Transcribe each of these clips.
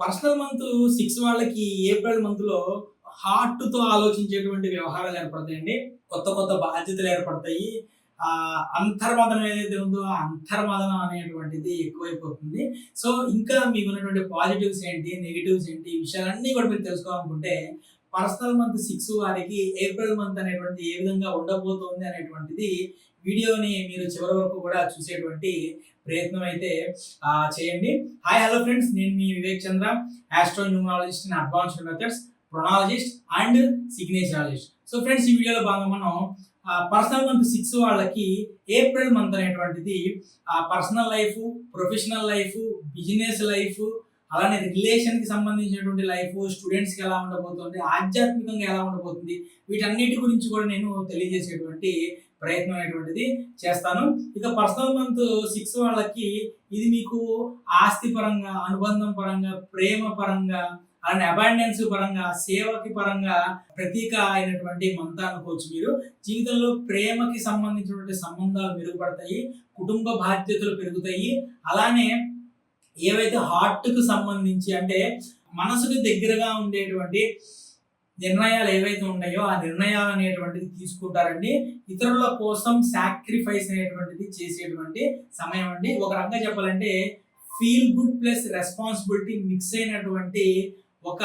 Personal month six వాళ్ళకి April మంత్లో హార్ట్తో ఆలోచించేటువంటి వ్యవహారాలు ఏర్పడతాయండి. కొత్త కొత్త బాధ్యతలు ఏర్పడతాయి. ఆ అంతర్మదనం ఏదైతే ఉందో ఆ అంతర్మదనం అనేటువంటిది ఎక్కువైపోతుంది. సో ఇంకా మీకు ఉన్నటువంటి పాజిటివ్స్ ఏంటి నెగిటివ్స్ ఏంటి ఈ విషయాలన్నీ కూడా మీరు తెలుసుకోవాలనుకుంటే పర్సనల్ మంత్ సిక్స్ వారికి ఏప్రిల్ మంత్ అనేటువంటి ఏ విధంగా ఉండబోతోంది అనేటువంటిది వీడియోని మీరు చివరి వరకు కూడా చూసేటువంటి ప్రయత్నం అయితే చేయండి. హాయ్ హలో ఫ్రెండ్స్ నేను మీ Vivek Chandra astro numerologist and advanced methods pronologist and signaturologist so friends ఈ వీడియోలో భాగంగా మనం పర్సనల్ మంత్ సిక్స్ వాళ్ళకి ఏప్రిల్ మంత్ అనేటువంటిది personal life professional life business life అలానే రిలేషన్కి సంబంధించినటువంటి లైఫ్ స్టూడెంట్స్కి ఎలా ఉండబోతుంది ఆధ్యాత్మికంగా ఎలా ఉండబోతుంది వీటన్నిటి గురించి కూడా నేను తెలియజేసేటువంటి ప్రయత్నం అనేటువంటిది చేస్తాను. ఇక పర్సనల్ మంత్ సిక్స్ వాళ్ళకి ఇది మీకు ఆస్తి పరంగా అనుబంధం పరంగా ప్రేమ పరంగా అలానే అబాండెన్స్ పరంగా సేవకి పరంగా ప్రతీక అయినటువంటి మంత అనుకోవచ్చు మీరు. జీవితంలో ప్రేమకి సంబంధించినటువంటి సంబంధాలు మెరుగుపడతాయి కుటుంబ బాధ్యతలు పెరుగుతాయి అలానే ఏవైతే హార్ట్కు సంబంధించి అంటే మనసుకు దగ్గరగా ఉండేటువంటి నిర్ణయాలు ఏవైతే ఉన్నాయో ఆ నిర్ణయాలు అనేటువంటిది తీసుకుంటారండి. ఇతరుల కోసం సాక్రిఫైస్ అనేటువంటిది చేసేటువంటి సమయం అండి. ఒక రకంగా చెప్పాలంటే feel good plus responsibility mix అయినటువంటి ఒక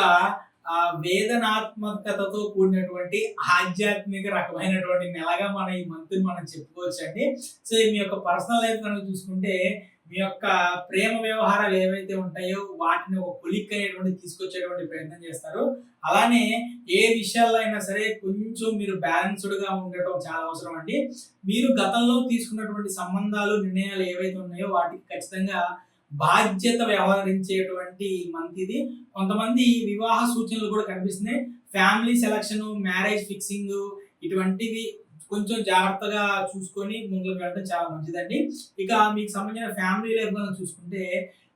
వేదనాత్మకతతో కూడినటువంటి ఆధ్యాత్మిక రకమైనటువంటి నెలగా మన ఈ మంత్ని మనం చెప్పుకోవచ్చు అండి సో మీ యొక్క పర్సనల్ లైఫ్ కనుక చూసుకుంటే మీ యొక్క ప్రేమ వ్యవహారాలు ఏవైతే ఉంటాయో వాటిని ఒక కొలిక్ అనేటువంటి తీసుకొచ్చేటువంటి ప్రయత్నం చేస్తారు. అలానే ఏ విషయాల్లో అయినా సరే కొంచెం మీరు బ్యాలెన్స్డ్గా ఉండటం చాలా అవసరం అండి. మీరు గతంలో తీసుకున్నటువంటి సంబంధాలు నిర్ణయాలు ఏవైతే ఉన్నాయో వాటికి ఖచ్చితంగా బాధ్యత వ్యవహరించేటువంటి మంత్ ఇది. కొంతమంది వివాహ సూచనలు కూడా కనిపిస్తున్నాయి. ఫ్యామిలీ సెలక్షన్ మ్యారేజ్ ఫిక్సింగ్ ఇటువంటివి కొంచెం జాగ్రత్తగా చూసుకొని ముందుకు వెళ్ళడం చాలా మంచిదండి. ఇక మీకు సంబంధించిన ఫ్యామిలీ లైఫ్ కనుక చూసుకుంటే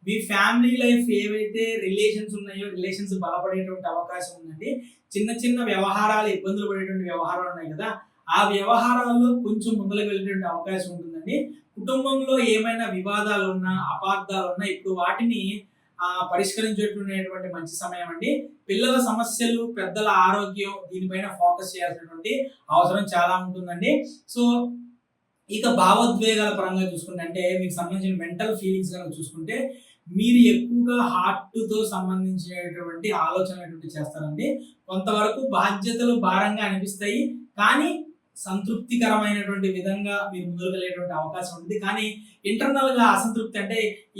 మీ ఫ్యామిలీ లైఫ్ ఏవైతే రిలేషన్స్ ఉన్నాయో రిలేషన్స్ బలపడేటువంటి అవకాశం ఉందండి. చిన్న చిన్న వ్యవహారాలు ఇబ్బందులు పడేటువంటి వ్యవహారాలు ఉన్నాయి కదా ఆ వ్యవహారాల్లో కొంచెం ముందుకు వెళ్ళేటువంటి అవకాశం ఉంటుందండి. కుటుంబంలో ఏమైనా వివాదాలు ఉన్నా అపార్థాలు ఉన్నా ఇప్పుడు వాటిని పరిష్కరించేటువంటి మంచి సమయం అండి. పిల్లల సమస్యలు పెద్దల ఆరోగ్యం దీనిపైన ఫోకస్ చేయాల్సినటువంటి అవసరం చాలా ఉంటుందండి. సో ఇక భావోద్వేగాల పరంగా చూసుకుంటే అంటే మీకు సంబంధించిన మెంటల్ ఫీలింగ్స్ కనుక చూసుకుంటే మీరు ఎక్కువగా హార్ట్తో సంబంధించినటువంటి ఆలోచనలు అనేటువంటి చేస్తారండి. కొంతవరకు బాధ్యతలు భారంగా అనిపిస్తాయి. కానీ సంతృప్తికరమైనటువంటి విధంగా మీరు ముందుకెళ్ళేటువంటి అవకాశం ఉంటుంది. కానీ ఇంటర్నల్గా అసంతృప్తి అంటే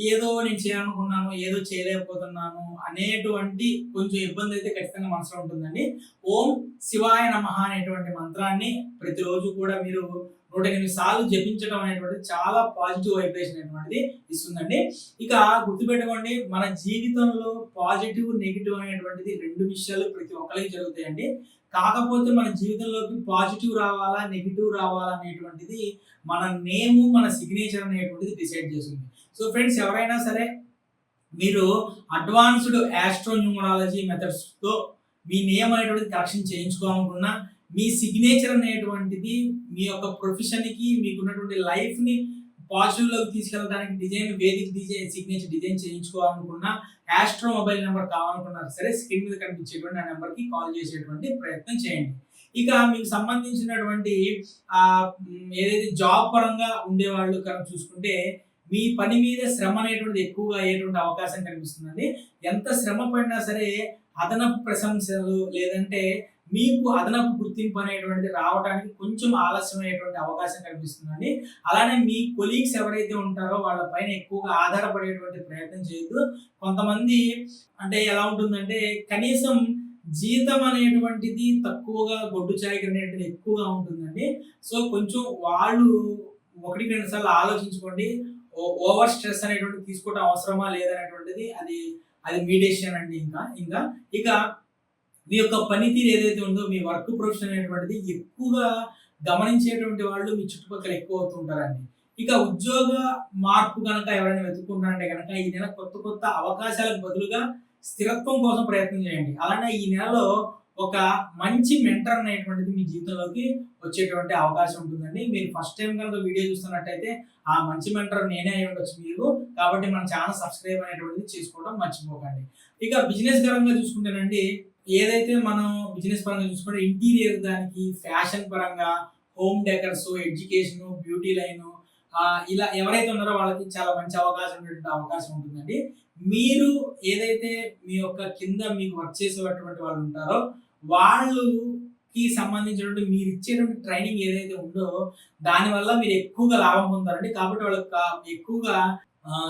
ఏదో నేను చేయాలనుకున్నాను ఏదో చేయలేకపోతున్నాను అనేటువంటి కొంచెం ఇబ్బంది అయితే ఖచ్చితంగా మనసులో ఉంటుందండి. ఓం శివాయ నమ అనేటువంటి మంత్రాన్ని ప్రతిరోజు కూడా మీరు నూట ఎనిమిది సార్లు జపించడం అనేటువంటిది చాలా పాజిటివ్ వైబ్రేషన్ అనేటువంటిది ఇస్తుందండి. ఇక గుర్తుపెట్టుకోండి మన జీవితంలో పాజిటివ్ నెగిటివ్ అనేటువంటిది రెండు విషయాలు ప్రతి ఒక్కరికి జరుగుతాయండి. కాకపోతే మన జీవితంలోకి పాజిటివ్ రావాలా నెగిటివ్ రావాలా అనేటువంటిది మన నేము మన సిగ్నేచర్ అనేటువంటిది డిసైడ్ చేస్తుంది. సో ఫ్రెండ్స్ ఎవరైనా సరే మీరు అడ్వాన్స్డ్ ఆస్ట్రో న్యూమరాలజీ మెథడ్స్తో మీ నేమ్ అనేటువంటిది కరెక్షన్ చేయించుకోవాలనుకున్నా మీ సిగ్నేచర్ అనేటువంటిది మీ యొక్క ప్రొఫెషన్కి మీకున్నటువంటి లైఫ్ని పాజిటివ్లోకి తీసుకెళ్ళడానికి డిజైన్ వేదిక డిజైన్ సిగ్నేచర్ డిజైన్ చేయించుకోవాలనుకున్నా ఆస్ట్రో మొబైల్ నెంబర్ కావాలనుకున్నారు సరే స్క్రీన్ మీద కనిపించేటువంటి ఆ నెంబర్కి కాల్ చేసేటువంటి ప్రయత్నం చేయండి. ఇక మీకు సంబంధించినటువంటి ఏదైతే జాబ్ పరంగా ఉండేవాళ్ళు కనుక చూసుకుంటే మీ పని మీద శ్రమ అనేటువంటిది ఎక్కువగా అయ్యేటువంటి అవకాశం కనిపిస్తుందండి. ఎంత శ్రమ పడినా సరే అదనపు ప్రశంసలు లేదంటే మీకు అదనపు గుర్తింపు అనేటువంటిది రావడానికి కొంచెం ఆలస్యమైనటువంటి అవకాశం కనిపిస్తుందండి అలానే మీ కొలీగ్స్ ఎవరైతే ఉంటారో వాళ్ళ పైన ఎక్కువగా ఆధారపడేటువంటి ప్రయత్నం చేయొద్దు. కొంతమంది అంటే ఎలా ఉంటుందంటే కనీసం జీతం అనేటువంటిది తక్కువగా గొడ్డు చాయకి అనేటువంటిది ఎక్కువగా ఉంటుందండి. సో కొంచెం వాళ్ళు ఒకటికి రెండు సార్లు ఆలోచించుకోండి. ఓవర్ స్ట్రెస్ అనేటువంటిది తీసుకోవడం అవసరమా లేదనేటువంటిది అది అది మీ డెసిషన్ అండి ఇంకా ఇంకా. ఇక మీ యొక్క పనితీరు ఏదైతే ఉందో మీ వర్క్ ప్రొఫెషన్ అనేటువంటిది ఎక్కువగా గమనించేటువంటి వాళ్ళు మీ చుట్టుపక్కల ఎక్కువ అవుతుంటారండి ఇక ఉద్యోగ మార్పు కనుక ఎవరైనా వెతుక్కుంటారంటే కనుక ఈ నెల కొత్త కొత్త అవకాశాలకు బదులుగా స్థిరత్వం కోసం ప్రయత్నం చేయండి. అలానే ఈ నెలలో ఒక మంచి మెంటర్ అనేటువంటిది మీ జీవితంలోకి వచ్చేటువంటి అవకాశం ఉంటుందండి. మీరు ఫస్ట్ టైం కనుక వీడియో చూస్తున్నట్టయితే ఆ మంచి మెంటర్ నేనే అయి ఉండొచ్చు మీరు కాబట్టి మన ఛానల్ సబ్స్క్రైబ్ అనేటువంటిది చేసుకోవడం మర్చిపోకండి. ఇక బిజినెస్ పరంగా చూసుకుంటేనండి ఏదైతే మనం బిజినెస్ పరంగా చూసుకుంటే ఇంటీరియర్ దానికి ఫ్యాషన్ పరంగా home decors education beauty line ఇలా ఎవరైతే ఉన్నారో వాళ్ళకి చాలా మంచి అవకాశం ఉండేటువంటి అవకాశం ఉంటుందండి. మీరు ఏదైతే మీ యొక్క కింద మీకు వర్క్ చేసేటటువంటి వాళ్ళు ఉంటారో వాళ్ళకి సంబంధించినటువంటి మీరు ఇచ్చేటువంటి ట్రైనింగ్ ఏదైతే ఉందో దానివల్ల మీరు ఎక్కువగా లాభం పొందారండి కాబట్టి వాళ్ళకి ఎక్కువగా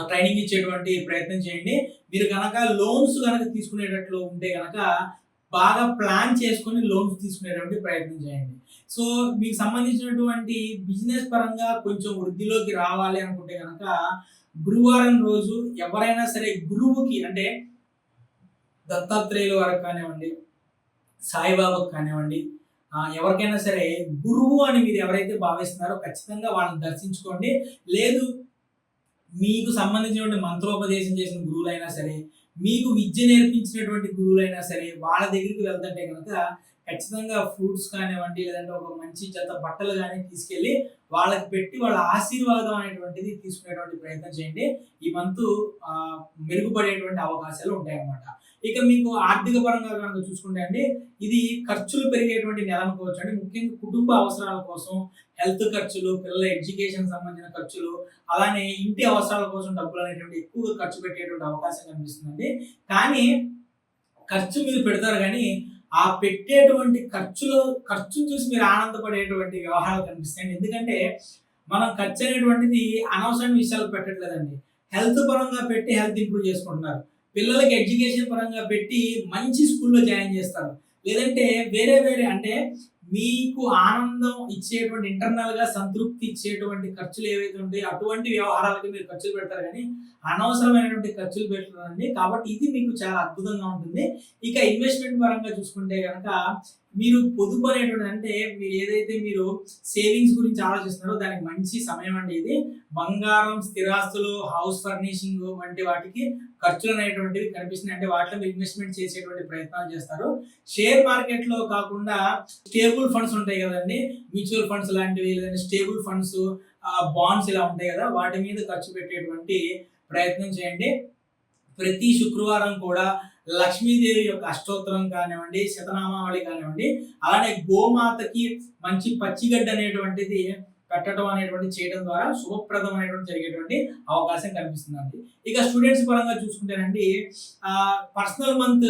ట్రైనింగ్ ఇచ్చేటువంటి ప్రయత్నం చేయండి. మీరు కనుక లోన్స్ కనుక తీసుకునేటట్లు ఉంటే కనుక బాగా ప్లాన్ చేసుకొని లోన్స్ తీసుకునేటువంటి ప్రయత్నం చేయండి. సో మీకు సంబంధించినటువంటి బిజినెస్ పరంగా కొంచెం వృద్ధిలోకి రావాలి అనుకుంటే కనుక గురువారం రోజు ఎవరైనా సరే గురువుకి అంటే దత్తాత్రేయుల వారికి కానివ్వండి సాయిబాబాకు కానివ్వండి ఎవరికైనా సరే గురువు అని మీరు ఎవరైతే భావిస్తున్నారో ఖచ్చితంగా వాళ్ళని దర్శించుకోండి. లేదు మీకు సంబంధించినటువంటి మంత్రోపదేశం చేసిన గురువులైనా సరే మీకు విద్య నేర్పించినటువంటి గురువులైనా సరే వాళ్ళ దగ్గరికి వెళ్తుంటే కనుక ఖచ్చితంగా ఫ్రూట్స్ కానివ్వండి లేదంటే ఒక మంచి జత బట్టలు కానీ తీసుకెళ్ళి వాళ్ళకి పెట్టి వాళ్ళ ఆశీర్వాదం అనేటువంటిది తీసుకునేటువంటి ప్రయత్నం చేయండి. ఈ మంత్ మెరుగుపడేటువంటి అవకాశాలు ఉంటాయన్నమాట. ఇక మీకు ఆర్థిక పరంగా కనుక చూసుకుంటే అండి ఇది ఖర్చులు పెరిగేటువంటి నెల అనుకోవచ్చు అండి. ముఖ్యంగా కుటుంబ అవసరాల కోసం హెల్త్ ఖర్చులు పిల్లల ఎడ్యుకేషన్ సంబంధించిన ఖర్చులు అలానే ఇంటి అవసరాల కోసం డబ్బులు అనేటువంటి ఎక్కువగా ఖర్చు పెట్టేటువంటి అవకాశం కనిపిస్తుందండి. కానీ ఖర్చు మీరు పెడతారు కానీ ఆ పెట్టేటువంటి ఖర్చులో ఖర్చును చూసి మీరు ఆనందపడేటువంటి వ్యవహారాలు కనిపిస్తాయండి. ఎందుకంటే మనం ఖర్చు అనేటువంటిది అనవసరమైన విషయాలు పెట్టట్లేదండి. హెల్త్ పరంగా పెట్టి హెల్త్ ఇంప్రూవ్ చేసుకుంటున్నారు. పిల్లలకి ఎడ్యుకేషన్ పరంగా పెట్టి మంచి స్కూల్లో జాయిన్ చేస్తారు. లేదంటే వేరే వేరే అంటే మీకు ఆనందం ఇచ్చేటువంటి ఇంటర్నల్గా సంతృప్తి ఇచ్చేటువంటి ఖర్చులు ఏవైతే ఉంటాయో అటువంటి వ్యవహారాలకి మీరు ఖర్చులు పెడతారు కానీ అనవసరమైనటువంటి ఖర్చులు పెట్టారండి కాబట్టి ఇది మీకు చాలా అద్భుతంగా ఉంటుంది. ఇక ఇన్వెస్ట్మెంట్ పరంగా చూసుకుంటే కనుక మీరు పొదుపు అనేటువంటి అంటే మీరు ఏదైతే మీరు సేవింగ్స్ గురించి ఆలోచిస్తున్నారో దానికి మంచి సమయం అండి ఇది. బంగారం స్థిరాస్తులు హౌస్ ఫర్నిషింగ్ వంటి వాటికి ఖర్చులు అనేటువంటివి కనిపిస్తున్నాయి. అంటే వాటిలో ఇన్వెస్ట్మెంట్ చేసేటువంటి ప్రయత్నాలు చేస్తారు. షేర్ మార్కెట్లో కాకుండా స్టేబుల్ ఫండ్స్ ఉంటాయి కదండి. మ్యూచువల్ ఫండ్స్ లాంటివి లేదంటే స్టేబుల్ ఫండ్స్ బాండ్స్ ఇలా ఉంటాయి కదా. వాటి మీద ఖర్చు పెట్టేటువంటి ప్రయత్నం చేయండి. ప్రతి శుక్రవారం కూడా లక్ష్మీదేవి యొక్క అష్టోత్తరం కానివ్వండి శతనామావళి కానివ్వండి అలానే గోమాతకి మంచి పచ్చిగడ్డ అనేటువంటిది పెట్టడం అనేటువంటి చేయడం ద్వారా శుభప్రదం అనేటువంటి జరిగేటువంటి అవకాశం కనిపిస్తుందండి. ఇక స్టూడెంట్స్ పరంగా చూసుకుంటేనండి పర్సనల్ మంత్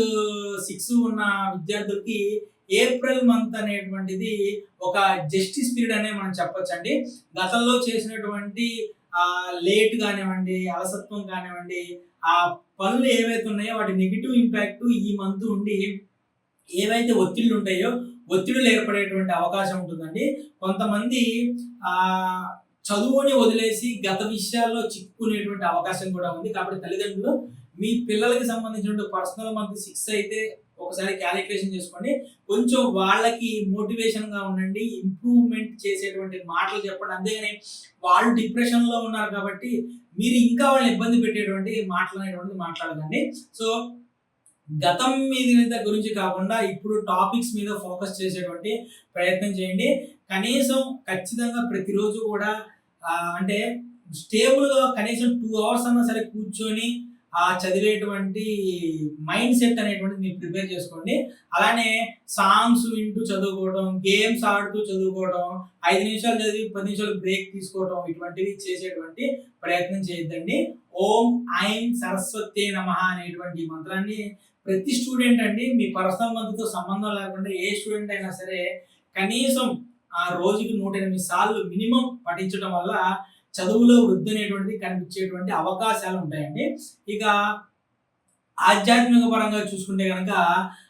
సిక్స్ ఉన్న విద్యార్థులకి ఏప్రిల్ మంత్ అనేటువంటిది ఒక జస్టిస్ పీరియడ్ అనే మనం చెప్పొచ్చండి. గతంలో చేసినటువంటి ఆ లేట్ కానివ్వండి అలసత్వం కానివ్వండి ఆ పనులు ఏవైతే ఉన్నాయో వాటి నెగిటివ్ ఇంపాక్ట్ ఈ మంత్ ఉండి ఏవైతే ఒత్తిళ్ళు ఉంటాయో ఒత్తిడులు ఏర్పడేటువంటి అవకాశం ఉంటుందండి. కొంతమంది ఆ చదువుని వదిలేసి గత విషయాల్లో చిక్కుకునేటువంటి అవకాశం కూడా ఉంది. కాబట్టి తల్లిదండ్రులు మీ పిల్లలకి సంబంధించిన పర్సనల్ మంత్ సిక్స్ అయితే ఒకసారి క్యాలిక్యులేషన్ చేసుకోండి. కొంచెం వాళ్ళకి మోటివేషన్గా ఉండండి ఇంప్రూవ్మెంట్ చేసేటువంటి మాటలు చెప్పండి. అంతేగాని వాళ్ళు డిప్రెషన్లో ఉన్నారు కాబట్టి మీరు ఇంకా వాళ్ళని ఇబ్బంది పెట్టేటువంటి మాటలు అనేటువంటిది మాట్లాడకండి. సో గతం మీద గురించి కాకుండా ఇప్పుడు టాపిక్స్ మీద ఫోకస్ చేసేటువంటి ప్రయత్నం చేయండి. కనీసం ఖచ్చితంగా ప్రతిరోజు కూడా అంటే స్టేబుల్గా కనీసం టూ అవర్స్ అన్నా సరే కూర్చొని ఆ చదివేటువంటి మైండ్ సెట్ అనేటువంటిది మీరు ప్రిపేర్ చేసుకోండి. అలానే సాంగ్స్ వింటూ చదువుకోవడం గేమ్స్ ఆడుతూ చదువుకోవడం ఐదు నిమిషాలు చదివి పది నిమిషాలు బ్రేక్ తీసుకోవడం ఇటువంటివి చేసేటువంటి ప్రయత్నం చేయొద్దండి. ఓం ఐం సరస్వతి నమ అనేటువంటి మంత్రాన్ని ప్రతి స్టూడెంట్ అండి మీ పర్సనల్ మంత్తో సంబంధం లేకుండా ఏ స్టూడెంట్ అయినా సరే కనీసం ఆ రోజుకి నూట ఎనిమిది సార్లు మినిమం పఠించడం వల్ల చదువులో వృద్ధి అనేటువంటిది కనిపించేటువంటి అవకాశాలు ఉంటాయండి. ఇక ఆధ్యాత్మిక పరంగా చూసుకుంటే కనుక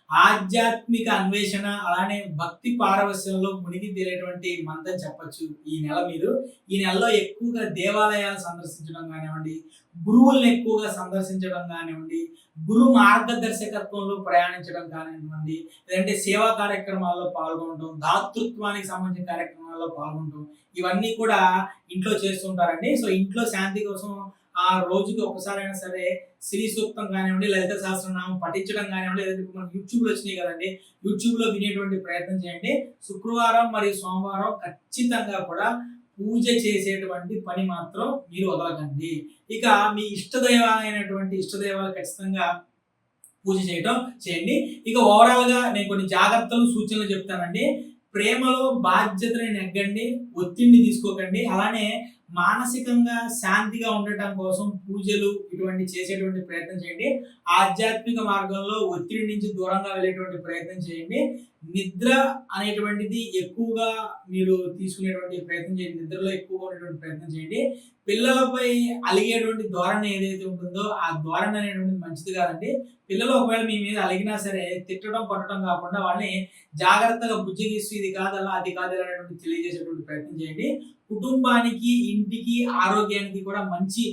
ఆధ్యాత్మిక అన్వేషణ అలానే భక్తి పారవశ్యంలో మునిగి తీరేటువంటి మంత్ చెప్పచ్చు ఈ నెల మీరు. ఈ నెలలో ఎక్కువగా దేవాలయాలు సందర్శించడం కానివ్వండి గురువుల్ని ఎక్కువగా సందర్శించడం కానివ్వండి గురు మార్గదర్శకత్వంలో ప్రయాణించడం కానివ్వండి లేదంటే సేవా కార్యక్రమాల్లో పాల్గొనడం దాతృత్వానికి సంబంధించిన కార్యక్రమాల్లో పాల్గొనడం ఇవన్నీ కూడా ఇంట్లో చేస్తుంటారండి సో ఇంట్లో శాంతి కోసం ఆ రోజుకి ఒకసారైనా సరే శ్రీ సూక్తం కానివ్వండి లలిత సహస్రనామం పఠించడం కానివ్వండి లేదంటే మన యూట్యూబ్లో వచ్చినాయి కదండి యూట్యూబ్లో వినేటువంటి ప్రయత్నం చేయండి. శుక్రవారం మరియు సోమవారం ఖచ్చితంగా కూడా పూజ చేసేటువంటి పని మాత్రం మీరు వదలకండి. ఇక మీ ఇష్టదైవాలైనటువంటి ఇష్టదైవాలు ఖచ్చితంగా పూజ చేయటం చేయండి. ఇక ఓవరాల్గా నేను కొన్ని జాగ్రత్తలు సూచనలు చెప్తానండి. ప్రేమలో బాధ్యతని నెగ్గండి ఒత్తిడిని తీసుకోకండి. అలానే మానసికంగా శాంతిగా ఉండటం కోసం పూజలు ఇటువంటి చేసేటువంటి ప్రయత్నం చేయండి. ఆధ్యాత్మిక మార్గంలో ఒత్తిడి నుంచి దూరంగా వెళ్ళేటువంటి ప్రయత్నం చేయండి. నిద్ర అనేటువంటిది ఎక్కువగా మీరు తీసుకునేటువంటి ప్రయత్నం చేయండి. నిద్రలో ఎక్కువగా ఉండేటువంటి ప్రయత్నం చేయండి. పిల్లలపై అలిగేటువంటి ధోరణ ఏదైతే ఉంటుందో ఆ ధోరణ అనేటువంటిది మంచిది కాదండి. పిల్లలు ఒకవేళ మీ మీద అలిగినా సరే తిట్టడం కొట్టడం కాకుండా వాళ్ళని జాగ్రత్తగా బుజ్జిగిస్తూ ఇది కాదలా అది కాదు అనేటువంటి తెలియజేసేటువంటి ప్రయత్నం చేయండి. కుటుంబానికి ఇంటికి ఆరోగ్యానికి కూడా మంచి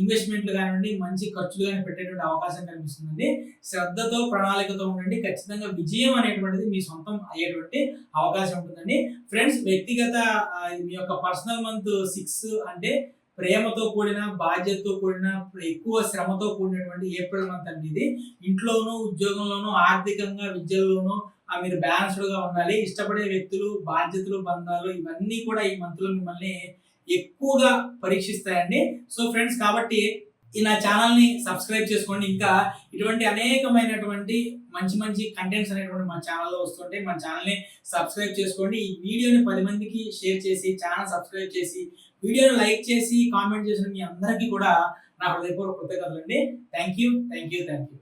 ఇన్వెస్ట్మెంట్లు కానివ్వండి మంచి ఖర్చులు కానీ పెట్టేటువంటి అవకాశం కనిపిస్తుందండి. శ్రద్ధతో ప్రణాళికతో ఉండండి. ఖచ్చితంగా విజయం అనేటువంటిది మీ సొంతం అయ్యేటువంటి అవకాశం ఉంటుందండి. ఫ్రెండ్స్ వ్యక్తిగత మీ యొక్క పర్సనల్ మంత్ సిక్స్ అంటే ప్రేమతో కూడిన బాధ్యతతో కూడిన ఎక్కువ శ్రమతో కూడినటువంటి ఏప్రిల్ మంత్ అండి ఇది. ఇంట్లోనూ ఉద్యోగంలోనూ ఆర్థికంగా విద్యల్లోనూ మీరు బ్యాలన్స్డ్గా ఉండాలి. ఇష్టపడే వ్యక్తులు బాధ్యతలు బంధాలు ఇవన్నీ కూడా ఈ మంత్లో మిమ్మల్ని ఎక్కువగా పరీక్షిస్తాయండి. సో ఫ్రెండ్స్ కాబట్టి ఈ నా ఛానల్ని సబ్స్క్రైబ్ చేసుకోండి. ఇంకా ఇటువంటి అనేకమైనటువంటి మంచి మంచి కంటెంట్స్ అనేటువంటి మా ఛానల్లో వస్తుంటే మా ఛానల్ని సబ్స్క్రైబ్ చేసుకోండి. ఈ వీడియోని పది మందికి షేర్ చేసి ఛానల్ సబ్స్క్రైబ్ చేసి వీడియోని లైక్ చేసి కామెంట్ చేసిన మీ అందరికీ కూడా నా హృదయపూర్వక కృతజ్ఞతలు అండి thank you thank you thank you